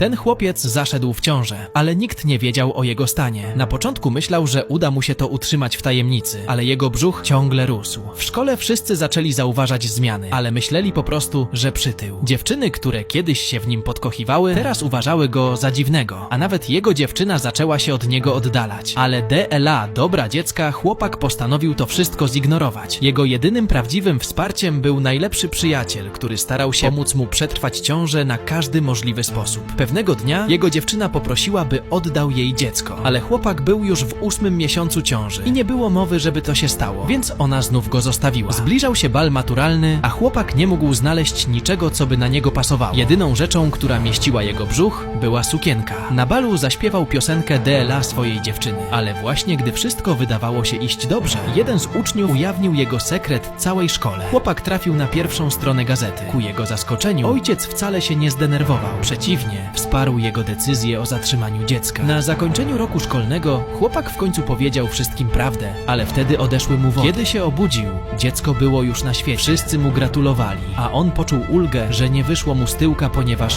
Ten chłopiec zaszedł w ciążę, ale nikt nie wiedział o jego stanie. Na początku myślał, że uda mu się to utrzymać w tajemnicy, ale jego brzuch ciągle rósł. W szkole wszyscy zaczęli zauważać zmiany, ale myśleli po prostu, że przytył. Dziewczyny, które kiedyś się w nim podkochiwały, teraz uważały go za dziwnego, a nawet jego dziewczyna zaczęła się od niego oddalać. Ale DLA, dobra dziecka, chłopak postanowił to wszystko zignorować. Jego jedynym prawdziwym wsparciem był najlepszy przyjaciel, który starał się pomóc mu przetrwać ciążę na każdy możliwy sposób. Pewnego dnia jego dziewczyna poprosiła, by oddał jej dziecko, ale chłopak był już w ósmym miesiącu ciąży i nie było mowy, żeby to się stało, więc ona znów go zostawiła. Zbliżał się bal maturalny, a chłopak nie mógł znaleźć niczego, co by na niego pasowało. Jedyną rzeczą, która mieściła jego brzuch, była sukienka. Na balu zaśpiewał piosenkę DLA swojej dziewczyny, ale właśnie gdy wszystko wydawało się iść dobrze, jeden z uczniów ujawnił jego sekret całej szkole. Chłopak trafił na pierwszą stronę gazety. Ku jego zaskoczeniu, ojciec wcale się nie zdenerwował. Przeciwnie, wsparł jego decyzję o zatrzymaniu dziecka. Na zakończeniu roku szkolnego chłopak w końcu powiedział wszystkim prawdę, ale wtedy odeszły mu wody. Kiedy się obudził, dziecko było już na świecie. Wszyscy mu gratulowali, a on poczuł ulgę, że nie wyszło mu z tyłka, ponieważ